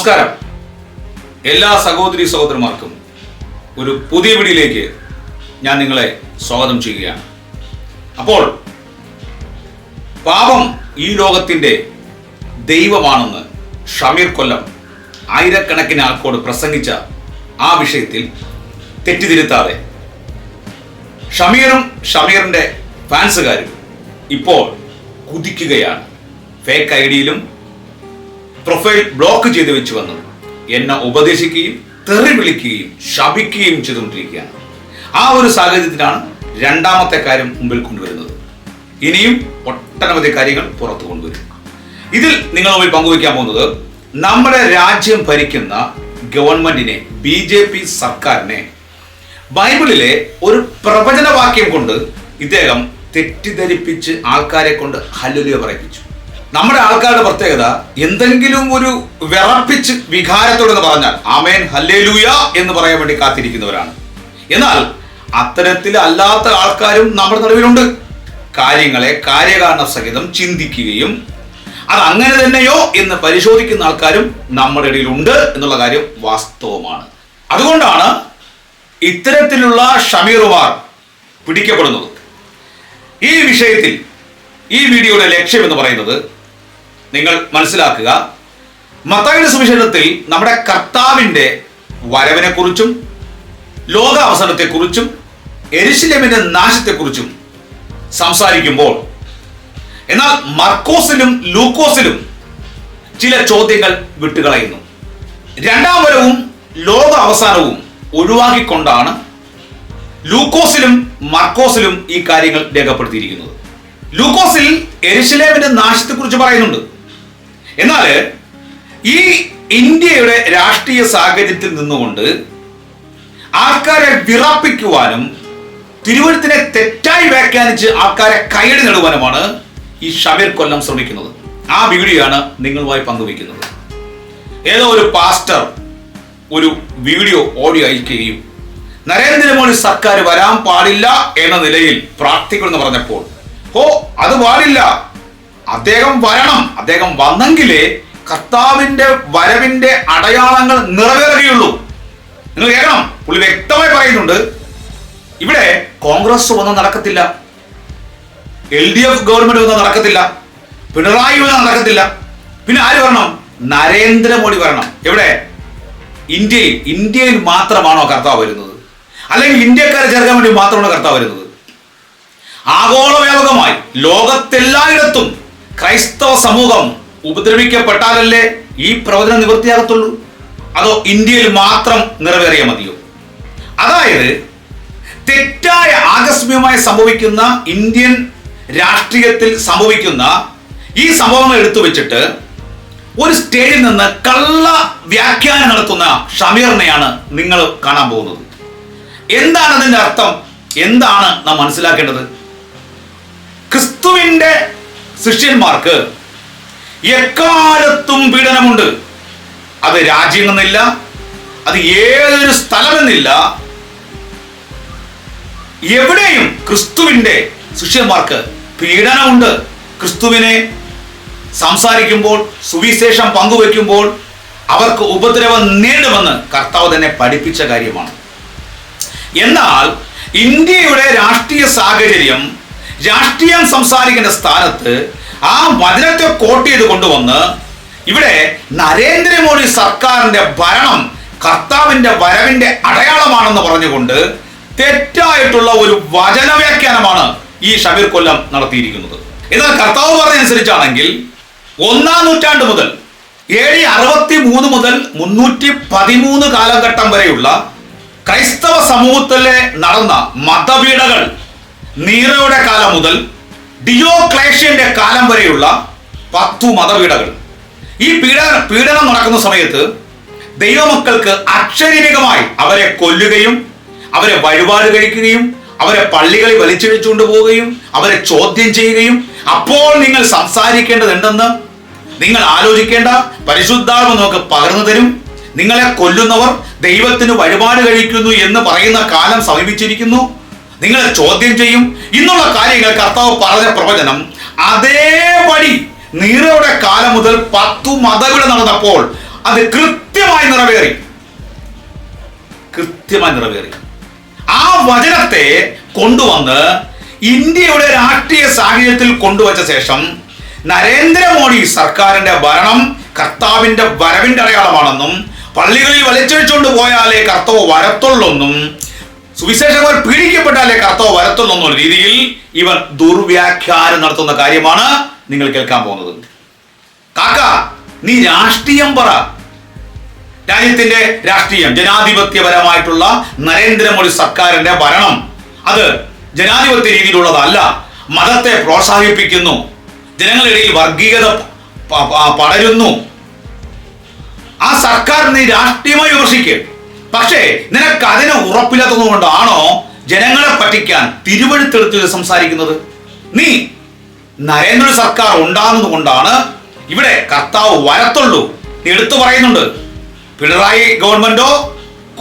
നമസ്കാരം. എല്ലാ സഹോദരി സഹോദരന്മാർക്കും ഒരു പുതിയ വീഡിയോയിലേക്ക് ഞാൻ നിങ്ങളെ സ്വാഗതം ചെയ്യുകയാണ്. അപ്പോൾ പാപം ഈ ലോകത്തിന്റെ ദൈവമാണെന്ന് ഷമീർ കൊല്ലം ആയിരക്കണക്കിന് ആൾക്കോട് പ്രസംഗിച്ച ആ വിഷയത്തിൽ തെറ്റിതിരുത്താതെ ഷമീറും ഷമീറിന്റെ ഫാൻസുകാരും ഇപ്പോൾ കുതിക്കുകയാണ്. ഫേക്ക് ഐ ഡിയിലും പ്രൊഫൈൽ ബ്ലോക്ക് ചെയ്ത് വെച്ച് വന്നു എന്നെ ഉപദേശിക്കുകയും തെറി വിളിക്കുകയും ശപിക്കുകയും ചെയ്തുകൊണ്ടിരിക്കുകയാണ്. ആ ഒരു സാഹചര്യത്തിലാണ് രണ്ടാമത്തെ കാര്യം മുമ്പിൽ കൊണ്ടുവരുന്നത്. ഇനിയും ഒട്ടനവധി കാര്യങ്ങൾ പുറത്തു കൊണ്ടുവരും. ഇതിൽ നിങ്ങൾ മുമ്പിൽ പങ്കുവയ്ക്കാൻ പോകുന്നത് നമ്മുടെ രാജ്യം ഭരിക്കുന്ന ഗവൺമെന്റിനെ ബി ജെ പി സർക്കാരിനെ ബൈബിളിലെ ഒരു പ്രവചനവാക്യം കൊണ്ട് ഇദ്ദേഹം തെറ്റിദ്ധരിപ്പിച്ച് ആൾക്കാരെ കൊണ്ട് ഹല്ലുലിയ പറയിപ്പിച്ചു. നമ്മുടെ ആൾക്കാരുടെ പ്രത്യേകത എന്തെങ്കിലും ഒരു വിറപ്പിച്ച് വികാരത്തോടെന്ന് പറഞ്ഞാൽ ആമേൻ ഹല്ലേലൂയ എന്ന് പറയാൻ വേണ്ടി കാത്തിരിക്കുന്നവരാണ്. എന്നാൽ അത്തരത്തിൽ അല്ലാത്ത ആൾക്കാരും നമ്മുടെ നടുവിലുണ്ട്. കാര്യങ്ങളെ കാര്യകാരണ സഹിതം ചിന്തിക്കുകയും അത് അങ്ങനെ തന്നെയോ എന്ന് പരിശോധിക്കുന്ന ആൾക്കാരും നമ്മുടെ ഇടയിലുണ്ട് എന്നുള്ള കാര്യം വാസ്തവമാണ്. അതുകൊണ്ടാണ് ഇത്തരത്തിലുള്ള ഷമീറുമാർ പിടിക്കപ്പെടുന്നത്. ഈ വിഷയത്തിൽ ഈ വീഡിയോയുടെ ലക്ഷ്യം എന്ന് പറയുന്നത് നിങ്ങൾ മനസ്സിലാക്കുക. മത്തായിയുടെ സുവിശേഷത്തിൽ നമ്മുടെ കർത്താവിന്റെ വരവിനെക്കുറിച്ചും ലോകാവസാനത്തെക്കുറിച്ചും എരിശിലമിന്റെ നാശത്തെക്കുറിച്ചും സംസാരിക്കുമ്പോൾ എന്നാൽ മർക്കോസിലും ലൂക്കോസിലും ചില ചോദ്യങ്ങൾ വിട്ടുകളയുന്നു. രണ്ടാം വരവും ലോക അവസാനവും ഒഴിവാക്കിക്കൊണ്ടാണ് ലൂക്കോസിലും മർക്കോസിലും ഈ കാര്യങ്ങൾ രേഖപ്പെടുത്തിയിരിക്കുന്നത്. ലൂക്കോസിൽ എരിശിലേമിന്റെ നാശത്തെക്കുറിച്ച് പറയുന്നുണ്ട്. എന്നാൽ ഈ ഇന്ത്യയുടെ രാഷ്ട്രീയ സാഹചര്യത്തിൽ നിന്നുകൊണ്ട് ആൾക്കാരെ വിറപ്പിക്കുവാനും തിരുവനന്തപുരത്തിനെ തെറ്റായി വ്യാഖ്യാനിച്ച് ആൾക്കാരെ കൈയടി നേടുവാനുമാണ് ഈ ഷമീർ കൊല്ലം ശ്രമിക്കുന്നത്. ആ വീഡിയോയാണ് നിങ്ങളുമായി പങ്കുവയ്ക്കുന്നത്. ഏതോ ഒരു പാസ്റ്റർ ഒരു വീഡിയോ ഓഡിയോ അയക്കുകയും നരേന്ദ്രമോദി സർക്കാർ വരാൻ പാടില്ല എന്ന നിലയിൽ പ്രാർത്ഥിക്കുമെന്ന് പറഞ്ഞപ്പോൾ ഓ അത് പാടില്ല. അദ്ദേഹം വരണം. അദ്ദേഹം വന്നെങ്കിലേ കർത്താവിന്റെ വരവിന്റെ അടയാളങ്ങൾ നിറവേറുകയുള്ളൂ. നിങ്ങൾ കേൾക്കണം. പുള്ളി വ്യക്തമായി പറയുന്നുണ്ട് ഇവിടെ കോൺഗ്രസ് ഒന്നും നടക്കത്തില്ല. എൽ ഡി എഫ് ഗവൺമെന്റ് ഒന്നും നടക്കത്തില്ല. പിണറായി ഒന്നും നടക്കത്തില്ല. പിന്നെ ആര് വരണം? നരേന്ദ്രമോദി വരണം. എവിടെ? ഇന്ത്യയിൽ. ഇന്ത്യയിൽ മാത്രമാണോ കർത്താവ് വരുന്നത്? അല്ലെങ്കിൽ ഇന്ത്യക്കാരെ ചേർക്കാൻ വേണ്ടി മാത്രമാണോ കർത്താവ് വരുന്നത്? ആഗോള വ്യാപകമായി ലോകത്തെല്ലായിടത്തും ക്രൈസ്തവ സമൂഹം ഉപദ്രവിക്കപ്പെട്ടാലല്ലേ ഈ പ്രവചനം നിവൃത്തിയാകത്തുള്ളൂ? അതോ ഇന്ത്യയിൽ മാത്രം നിറവേറിയ മതിയോ? അതായത് തെറ്റായ ആകസ്മികമായി സംഭവിക്കുന്ന ഇന്ത്യൻ രാഷ്ട്രീയത്തിൽ സംഭവിക്കുന്ന ഈ സംഭവങ്ങൾ എടുത്തു വെച്ചിട്ട് ഒരു സ്റ്റേജിൽ നിന്ന് കള്ള വ്യാഖ്യാനം നടത്തുന്ന ഷമീറിനെയാണ് നിങ്ങൾ കാണാൻ പോകുന്നത്. എന്താണ് അതിന്റെ അർത്ഥം? എന്താണ് നാം മനസ്സിലാക്കേണ്ടത്? ക്രിസ്തുവിന്റെ ശിഷ്യന്മാർക്ക് എക്കാലത്തും പീഡനമുണ്ട്. അത് രാജ്യമെന്നില്ല അത് ഏതൊരു സ്ഥലമെന്നില്ല എവിടെയും ക്രിസ്തുവിന്റെ ശിഷ്യന്മാർക്ക് പീഡനമുണ്ട്. ക്രിസ്തുവിനെ സംസാരിക്കുമ്പോൾ സുവിശേഷം പങ്കുവെക്കുമ്പോൾ അവർക്ക് ഉപദ്രവം നേടുമെന്ന് കർത്താവ് തന്നെ പഠിപ്പിച്ച കാര്യമാണ്. എന്നാൽ ഇന്ത്യയുടെ രാഷ്ട്രീയ സാഹചര്യം രാഷ്ട്രീയം സംസാരിക്കേണ്ട സ്ഥാനത്ത് ആ വചനത്തെ കോട്ട് ചെയ്ത് കൊണ്ടുവന്ന് ഇവിടെ നരേന്ദ്രമോദി സർക്കാരിന്റെ ഭരണം കർത്താവിന്റെ വരവിന്റെ അടയാളമാണെന്ന് പറഞ്ഞുകൊണ്ട് തെറ്റായിട്ടുള്ള ഒരു വചനവ്യാഖ്യാനമാണ് ഈ ഷമീർ കൊല്ലം നടത്തിയിരിക്കുന്നത്. എന്നാൽ കർത്താവ് പറഞ്ഞനുസരിച്ചാണെങ്കിൽ ഒന്നാം നൂറ്റാണ്ട് മുതൽ എ ഡി അറുപത്തി മൂന്ന് മുതൽ മുന്നൂറ്റി പതിമൂന്ന് കാലഘട്ടം വരെയുള്ള ക്രൈസ്തവ സമൂഹത്തിലെ നടന്ന മതപീഡകൾ നീറയുടെ കാലം മുതൽ ഡിയോക്ലേഷ്യന്റെ കാലം വരെയുള്ള പത്തു മതപീഠകൾ. ഈ പീഡന പീഡനം നടക്കുന്ന സമയത്ത് ദൈവമക്കൾക്ക് അക്ഷരീരികമായി അവരെ കൊല്ലുകയും അവരെ വഴിപാട് കഴിക്കുകയും അവരെ പള്ളികളിൽ വലിച്ചിഴിച്ചുകൊണ്ട് പോവുകയും അവരെ ചോദ്യം ചെയ്യുകയും അപ്പോൾ നിങ്ങൾ സംസാരിക്കേണ്ടതുണ്ടെന്ന് നിങ്ങൾ ആലോചിക്കേണ്ട പരിശുദ്ധാത്മ നമുക്ക് പകർന്നു തരും. നിങ്ങളെ കൊല്ലുന്നവർ ദൈവത്തിന് വഴിപാട് കഴിക്കുന്നു എന്ന് പറയുന്ന കാലം സമീപിച്ചിരിക്കുന്നു. നിങ്ങളെ ചോദ്യം ചെയ്യും. ഇന്നുള്ള കാര്യങ്ങൾ കർത്താവ് പറഞ്ഞ പ്രവചനം അതേപടി നീറയുടെ കാലം മുതൽ പത്തു മതവിട നടന്നപ്പോൾ അത് കൃത്യമായി നിറവേറി. കൃത്യമായി നിറവേറി. ആ വചനത്തെ കൊണ്ടുവന്ന് ഇന്ത്യയുടെ രാഷ്ട്രീയ സാഹചര്യത്തിൽ കൊണ്ടുവച്ച ശേഷം നരേന്ദ്രമോദി സർക്കാരിന്റെ ഭരണം കർത്താവിന്റെ വരവിന്റെ അടയാളമാണെന്നും പള്ളികളിൽ വലിച്ചഴിച്ചുകൊണ്ട് പോയാലേ കർത്താവ് വരത്തുള്ളെന്നും സുവിശേഷകർ പീഡിക്കപ്പെട്ടാലേ കർത്താവ് വരത്തുള്ളൂ രീതിയിൽ ഇവർ ദുർവ്യാഖ്യാനം നടത്തുന്ന കാര്യമാണ് നിങ്ങൾ കേൾക്കാൻ പോകുന്നത്. കാക്ക നീ രാഷ്ട്രീയം പറ. രാജ്യത്തിന്റെ രാഷ്ട്രീയം ജനാധിപത്യപരമായിട്ടുള്ള നരേന്ദ്രമോദി സർക്കാരിന്റെ ഭരണം. അത് ജനാധിപത്യ രീതിയിലുള്ളതല്ല. മതത്തെ പ്രോത്സാഹിപ്പിക്കുന്നു. ജനങ്ങളിടയിൽ വർഗീയത പടരുന്നു. ആ സർക്കാർ നീ രാഷ്ട്രീയമായി വിമർശിക്കുക പക്ഷേ നിനക്ക് അതിന് ഉറപ്പില്ലാത്തത് കൊണ്ടാണോ ജനങ്ങളെ പറ്റിക്കാൻ തിരുവഴുത്തെടുത്ത് സംസാരിക്കുന്നത്? നീ നരേന്ദ്ര സർക്കാർ ഉണ്ടാകുന്നത് കൊണ്ടാണ് ഇവിടെ കർത്താവ് വരത്തുള്ളൂ. നീ എടുത്തു പറയുന്നുണ്ട് പിണറായി ഗവൺമെന്റോ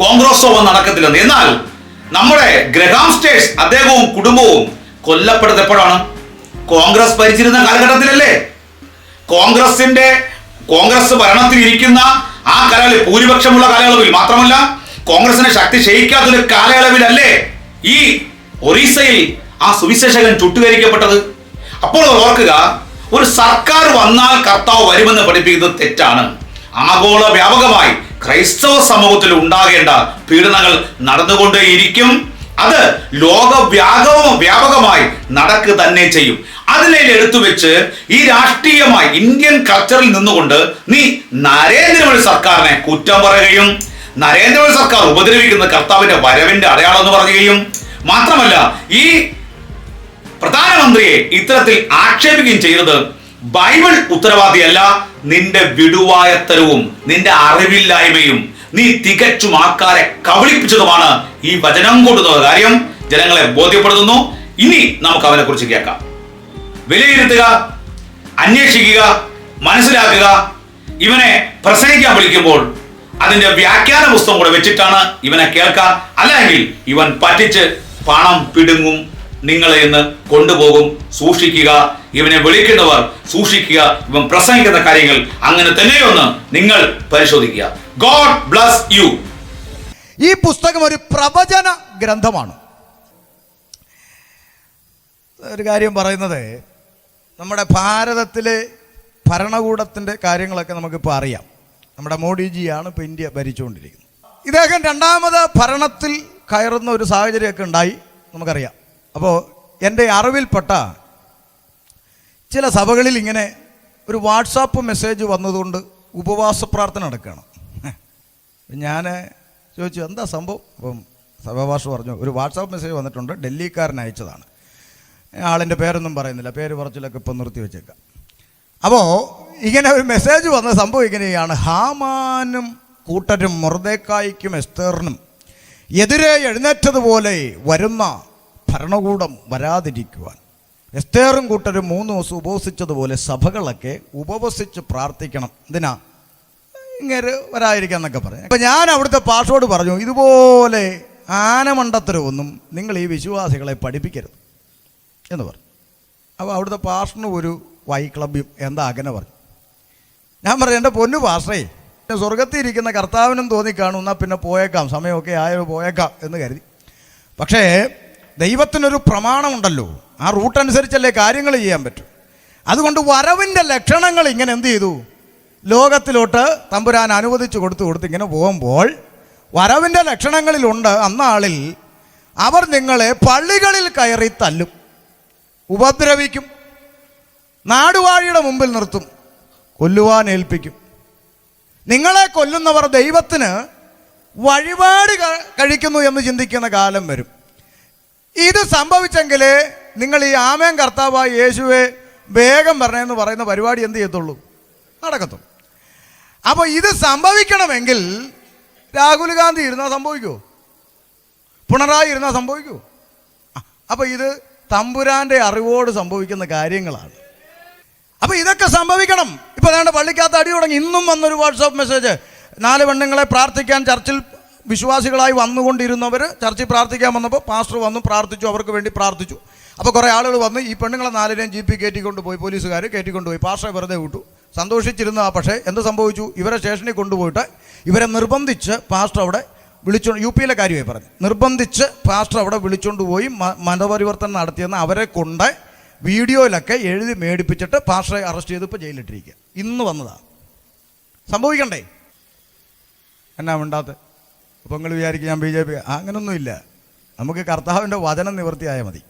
കോൺഗ്രസോ ഒന്നും നടക്കത്തില്ലെന്ന്. എന്നാൽ നമ്മുടെ ഗ്രഹാം സ്റ്റേഴ്സ് അദ്ദേഹവും കുടുംബവും കൊല്ലപ്പെടുന്നത് എപ്പോഴാണ് കോൺഗ്രസ് ഭരിച്ചിരുന്ന കാലഘട്ടത്തിലല്ലേ? കോൺഗ്രസിന്റെ കോൺഗ്രസ് ഭരണത്തിൽ ഇരിക്കുന്ന ആ കാലങ്ങളിൽ ഭൂരിപക്ഷമുള്ള കാലയളവിൽ മാത്രമല്ല കോൺഗ്രസിന്റെ ശക്തി ക്ഷയിക്കാത്തൊരു കാലയളവിലല്ലേ ഈ ഒറീസയിൽ ആ സുവിശേഷകൻ ചുട്ടുകരിക്കപ്പെട്ടത്? അപ്പോൾ ഓർക്കുക ഒരു സർക്കാർ വന്നാൽ കർത്താവ് വരുമെന്ന് പഠിപ്പിക്കുന്നത് തെറ്റാണ്. ആഗോള വ്യാപകമായി ക്രൈസ്തവ സമൂഹത്തിൽ ഉണ്ടാകേണ്ട പീഡനങ്ങൾ നടന്നുകൊണ്ടേയിരിക്കും. അത് ലോക വ്യാപകവും വ്യാപകമായി നടക്കുക തന്നെ ചെയ്യും. അതിനെ എടുത്തു വെച്ച് ഈ രാഷ്ട്രീയമായി ഇന്ത്യൻ കൾച്ചറിൽ നിന്നുകൊണ്ട് നീ നരേന്ദ്രമോദി സർക്കാരിനെ കുറ്റം പറയുകയും നരേന്ദ്രമോദി സർക്കാർ ഉപദ്രവിക്കുന്ന കർത്താവിന്റെ വരവിന്റെ അടയാളം എന്ന് പറയുകയും മാത്രമല്ല ഈ പ്രധാനമന്ത്രിയെ ഇത്തരത്തിൽ ആക്ഷേപിക്കുകയും ചെയ്തത് ബൈബിൾ ഉത്തരവാദിയല്ല നിന്റെ വിടുവായത്തരവും നിന്റെ അറിവില്ലായ്മയും നീ തികച്ചും ആൾക്കാരെ കബളിപ്പിച്ചതുമാണ് ഈ വചനം കൊണ്ടുന്ന കാര്യം. ജനങ്ങളെ ബോധ്യപ്പെടുത്തുന്നു. ഇനി നമുക്ക് അവനെ കുറിച്ച് കേൾക്കാം. വിലയിരുത്തുക അന്വേഷിക്കുക മനസ്സിലാക്കുക ഇവനെ പ്രസംഗിക്കാൻ വിളിക്കുമ്പോൾ അതിന്റെ വ്യാഖ്യാന പുസ്തകം കൂടെ വെച്ചിട്ടാണ് ഇവനെ കേൾക്കാൻ അല്ലെങ്കിൽ ഇവൻ പറ്റിച്ച് പണം പിടുങ്ങും നിങ്ങളെ ഇന്ന് കൊണ്ടുപോകും സൂക്ഷിക്കുക ഇവനെ വിളിക്കുന്നവർ സൂക്ഷിക്കുക ഇവൻ പ്രസംഗിക്കുന്ന കാര്യങ്ങൾ അങ്ങനെ തന്നെയൊന്ന് നിങ്ങൾ പരിശോധിക്കുക. God bless you. ഈ പുസ്തകം ഒരു പ്രവചന ഗ്രന്ഥമാണ്. ഒരു കാര്യം പറയുന്നത് നമ്മുടെ ഭാരതത്തിലെ ഭരണകൂടത്തിന്റെ കാര്യങ്ങളൊക്കെ നമുക്കിപ്പോൾ അറിയാം. നമ്മുടെ മോഡിജിയാണ് ഇപ്പോൾ ഇന്ത്യ ഭരിച്ചുകൊണ്ടിരിക്കുന്നത്. ഇദ്ദേഹം രണ്ടാമത് ഭരണത്തിൽ കയറുന്ന ഒരു സാഹചര്യമൊക്കെ ഉണ്ടായി നമുക്കറിയാം. അപ്പോൾ എന്റെ അറിവിൽപ്പെട്ട ചില സഭകളിൽ ഇങ്ങനെ ഒരു വാട്സാപ്പ് മെസ്സേജ് വന്നതുകൊണ്ട് ഉപവാസ പ്രാർത്ഥന നടക്കുകയാണ്. ഞാൻ ചോദിച്ചു എന്താ സംഭവം? അപ്പം സഭാഭാഷ പറഞ്ഞു ഒരു വാട്സാപ്പ് മെസ്സേജ് വന്നിട്ടുണ്ട് ഡൽഹിക്കാരൻ അയച്ചതാണ്. ആളിന്റെ പേരൊന്നും പറയുന്നില്ല പേര് പറച്ചിലൊക്കെ ഇപ്പം നിർത്തി വെച്ചേക്കാം. അപ്പോൾ ഇങ്ങനെ ഒരു മെസ്സേജ് വന്ന സംഭവം ഇങ്ങനെയാണ് ഹാമാനും കൂട്ടരും മുറദേക്കായ്ക്കും എസ്തേറിനും എതിരെ എഴുന്നേറ്റതുപോലെ വരുന്ന ഭരണകൂടം വരാതിരിക്കുവാൻ. എസ്തേറും കൂട്ടരും മൂന്ന് ദിവസം ഉപവസിച്ചതുപോലെ സഭകളൊക്കെ ഉപവസിച്ച് പ്രാർത്ഥിക്കണം. എന്തിനാ? ഇങ്ങനെ വരാതിരിക്കാം എന്നൊക്കെ പറഞ്ഞു അപ്പം ഞാൻ അവിടുത്തെ പാഷോട് പറഞ്ഞു ഇതുപോലെ ആനമണ്ടത്തരമൊന്നും നിങ്ങൾ ഈ വിശ്വാസികളെ പഠിപ്പിക്കരുത് എന്ന് പറഞ്ഞു. അപ്പോൾ അവിടുത്തെ പാഷന് ഒരു വൈ ക്ലബ്ബും എന്താ അങ്ങനെ പറഞ്ഞു. ഞാൻ പറയാം എന്റെ പൊന്നു പാസ്റ്ററേ സ്വർഗത്തിൽ ഇരിക്കുന്ന കർത്താവിനും തോന്നിക്കാണും എന്നാൽ പിന്നെ പോയേക്കാം സമയമൊക്കെ ആയോ പോയേക്കാം എന്ന് കരുതി. പക്ഷേ ദൈവത്തിനൊരു പ്രമാണമുണ്ടല്ലോ. ആ റൂട്ട് അനുസരിച്ചല്ലേ കാര്യങ്ങൾ ചെയ്യാൻ പറ്റും. അതുകൊണ്ട് വരവിന്റെ ലക്ഷണങ്ങൾ ഇങ്ങനെ എന്ത് ചെയ്തു? ലോകത്തിലോട്ട് തമ്പുരാൻ അനുവദിച്ചു കൊടുത്തു കൊടുത്ത് ഇങ്ങനെ പോകുമ്പോൾ വരവിന്റെ ലക്ഷണങ്ങളിലുണ്ട്. അന്നാളിൽ അവർ നിങ്ങളെ പള്ളികളിൽ കയറി തല്ലും. ഉപദ്രവിക്കും. നാടുവാഴിയുടെ മുമ്പിൽ നിർത്തും. കൊല്ലുവാൻ ഏൽപ്പിക്കും. നിങ്ങളെ കൊല്ലുന്നവർ ദൈവത്തിന് വഴിപാട് കഴിക്കുന്നു എന്ന് ചിന്തിക്കുന്ന കാലം വരും. ഇത് സംഭവിച്ചെങ്കിൽ നിങ്ങൾ ഈ ആമേൻ കർത്താവായ യേശുവെ വേഗം വരണമെന്ന് പറയുന്ന പരിപാടി എന്ത് ചെയ്യത്തുള്ളൂ? നടക്കത്തുള്ളൂ. അപ്പോൾ ഇത് സംഭവിക്കണമെങ്കിൽ രാഹുൽ ഗാന്ധി ഇരുന്നാൽ സംഭവിക്കുമോ പിണറായി ഇരുന്നാൽ സംഭവിക്കുമോ അപ്പോൾ ഇത് തമ്പുരാന്റെ അറിവോട് സംഭവിക്കുന്ന കാര്യങ്ങളാണ്. അപ്പോൾ ഇതൊക്കെ സംഭവിക്കണം. ഇപ്പോൾ അതാണ് പള്ളിക്കകത്ത് അടി തുടങ്ങി. ഇന്നും വന്നൊരു വാട്സാപ്പ് മെസ്സേജ്. നാല് പെണ്ണുങ്ങളെ പ്രാർത്ഥിക്കാൻ ചർച്ചിൽ വിശ്വാസികളായി വന്നുകൊണ്ടിരുന്നവർ ചർച്ചിൽ പ്രാർത്ഥിക്കാൻ വന്നപ്പോൾ പാസ്റ്റർ വന്നു പ്രാർത്ഥിച്ചു അവർക്ക് വേണ്ടി പ്രാർത്ഥിച്ചു. അപ്പോൾ കുറേ ആളുകൾ വന്ന് ഈ പെണ്ണുങ്ങളെ നാലിനെയും ജീപ്പിൽ കയറ്റിക്കൊണ്ട് പോയി പോലീസുകാർ കയറ്റിക്കൊണ്ട് പോയി പാസ്റ്ററെ വെറുതെ വിട്ടു. സന്തോഷിച്ചിരുന്ന പക്ഷേ എന്ത് സംഭവിച്ചു? ഇവരെ സ്റ്റേഷനിൽ കൊണ്ടുപോയിട്ട് ഇവരെ നിർബന്ധിച്ച് പാസ്റ്റർ അവിടെ വിളിച്ചോ യു പിയിലെ കാര്യമായി പറഞ്ഞു. നിർബന്ധിച്ച് പാസ്റ്റർ അവിടെ വിളിച്ചുകൊണ്ട് പോയി മതപരിവർത്തനം നടത്തിയെന്ന് അവരെ കൊണ്ട് വീഡിയോയിലൊക്കെ എഴുതി മേടിപ്പിച്ചിട്ട് പാഷയെ അറസ്റ്റ് ചെയ്ത് ഇപ്പോൾ ജയിലിട്ടിരിക്കുക ഇന്ന് വന്നതാണ്. സംഭവിക്കണ്ടേ? എന്നാ മിണ്ടാത്ത? അപ്പോൾ നിങ്ങൾ വിചാരിക്കും ഞാൻ ബി ജെ പി അങ്ങനൊന്നുമില്ല നമുക്ക് കർത്താവിന്റെ വചനം നിവൃത്തിയായാൽ മതി.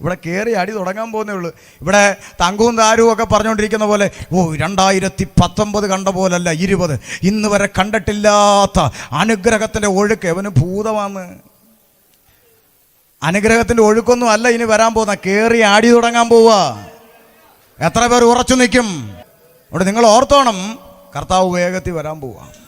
ഇവിടെ കയറി അടി തുടങ്ങാൻ പോകുന്നേ ഉള്ളൂ. ഇവിടെ തങ്കവും താരവും ഒക്കെ പറഞ്ഞുകൊണ്ടിരിക്കുന്ന പോലെ ഓ രണ്ടായിരത്തി പത്തൊമ്പത് കണ്ട പോലല്ല ഇരുപത്. ഇന്ന് വരെ കണ്ടിട്ടില്ലാത്ത അനുഗ്രഹത്തിന്റെ ഒഴുക്ക് അവന് ഭൂതമാന്ന്? അനുഗ്രഹത്തിന്റെ ഒഴുക്കൊന്നും അല്ല ഇനി വരാൻ പോകുന്ന. കേറി ആടി തുടങ്ങാൻ പോവുക. എത്ര പേർ ഉറച്ചു നിൽക്കും. അവിടെ നിങ്ങൾ ഓർത്തോണം. കർത്താവ് വേഗത്തിൽ വരാൻ പോവുക.